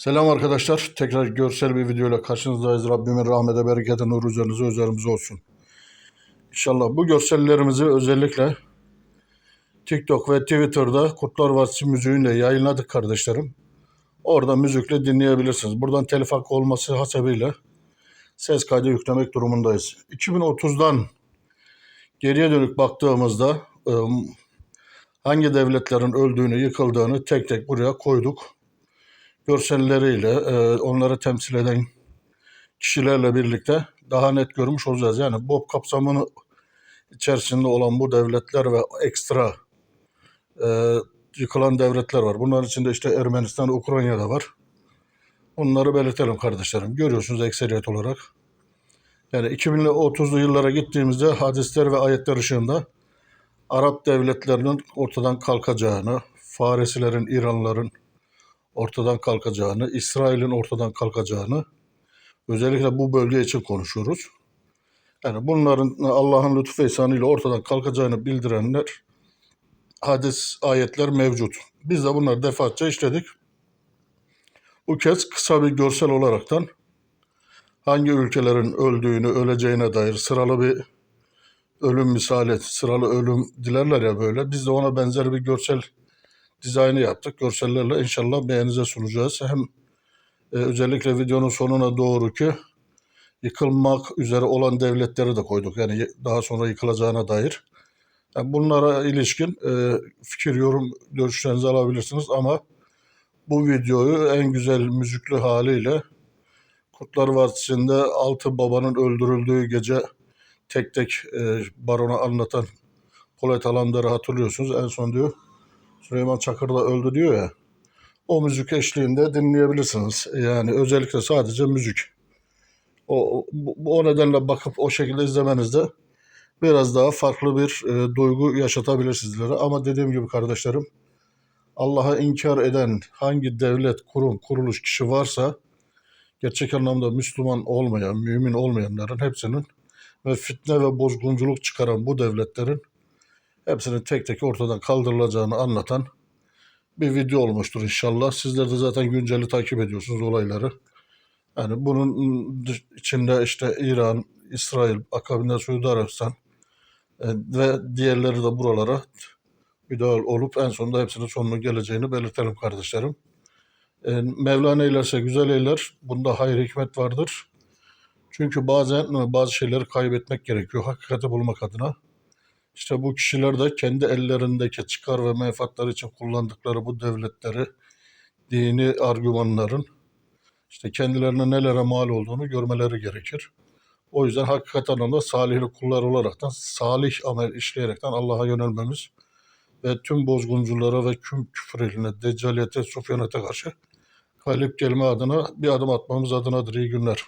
Selam arkadaşlar. Tekrar görsel bir videoyla karşınızdayız. Rabbimin rahmete, bereketi, nur üzerinize, üzerimize olsun. İnşallah bu görsellerimizi özellikle TikTok ve Twitter'da Kurtlar Vadisi müziğiyle yayınladık kardeşlerim. Orada müzikle dinleyebilirsiniz. Buradan telif hakkı olması hasebiyle ses kaydı yüklemek durumundayız. 2030'dan geriye dönük baktığımızda e, hangi devletlerin öldüğünü, yıkıldığını tek tek buraya koyduk görselleriyle e, onları temsil eden kişilerle birlikte daha net görmüş olacağız. Yani BOP kapsamını içerisinde olan bu devletler ve ekstra e, yıkılan devletler var. Bunların içinde işte Ermenistan, Ukrayna da var. Bunları belirtelim kardeşlerim. Görüyorsunuz ekseriyet olarak. Yani 2030'lu yıllara gittiğimizde hadisler ve ayetler ışığında Arap devletlerinin ortadan kalkacağını, Farisilerin, İranlıların, ortadan kalkacağını, İsrail'in ortadan kalkacağını özellikle bu bölge için konuşuyoruz. Yani bunların Allah'ın lütfu ihsanıyla ortadan kalkacağını bildirenler hadis, ayetler mevcut. Biz de bunları defaatçe işledik. Bu kez kısa bir görsel olaraktan hangi ülkelerin öldüğünü, öleceğine dair sıralı bir ölüm misali, sıralı ölüm dilerler ya böyle. Biz de ona benzer bir görsel dizaynı yaptık. Görsellerle inşallah beğeninize sunacağız. Hem e, özellikle videonun sonuna doğru ki yıkılmak üzere olan devletleri de koyduk. Yani daha sonra yıkılacağına dair. Yani bunlara ilişkin e, fikir, yorum, görüşlerinizi alabilirsiniz ama bu videoyu en güzel müzikli haliyle Kurtlar Vadisi'nde altı babanın öldürüldüğü gece tek tek e, barona anlatan Polat Alandar'ı hatırlıyorsunuz. En son diyor Süleyman Çakır da öldü diyor ya. O müzik eşliğinde dinleyebilirsiniz. Yani özellikle sadece müzik. O, o, nedenle bakıp o şekilde izlemenizde biraz daha farklı bir e, duygu yaşatabilir sizlere. Ama dediğim gibi kardeşlerim Allah'a inkar eden hangi devlet, kurum, kuruluş kişi varsa gerçek anlamda Müslüman olmayan, mümin olmayanların hepsinin ve fitne ve bozgunculuk çıkaran bu devletlerin hepsinin tek tek ortadan kaldırılacağını anlatan bir video olmuştur inşallah. Sizler de zaten günceli takip ediyorsunuz olayları. Yani bunun içinde işte İran, İsrail, akabinde Suudi Arabistan e, ve diğerleri de buralara müdahil olup en sonunda hepsinin sonunun geleceğini belirtelim kardeşlerim. E, Mevlana eylerse güzel eyler. Bunda hayır hikmet vardır. Çünkü bazen bazı şeyleri kaybetmek gerekiyor. Hakikati bulmak adına. İşte bu kişiler de kendi ellerindeki çıkar ve menfaatler için kullandıkları bu devletleri, dini argümanların işte kendilerine nelere mal olduğunu görmeleri gerekir. O yüzden hakikat anlamda salihli kullar olaraktan salih amel işleyerekten Allah'a yönelmemiz ve tüm bozgunculara ve tüm küfür eline, deccaliyete, sufyanete karşı galip gelme adına bir adım atmamız adınadır. İyi günler.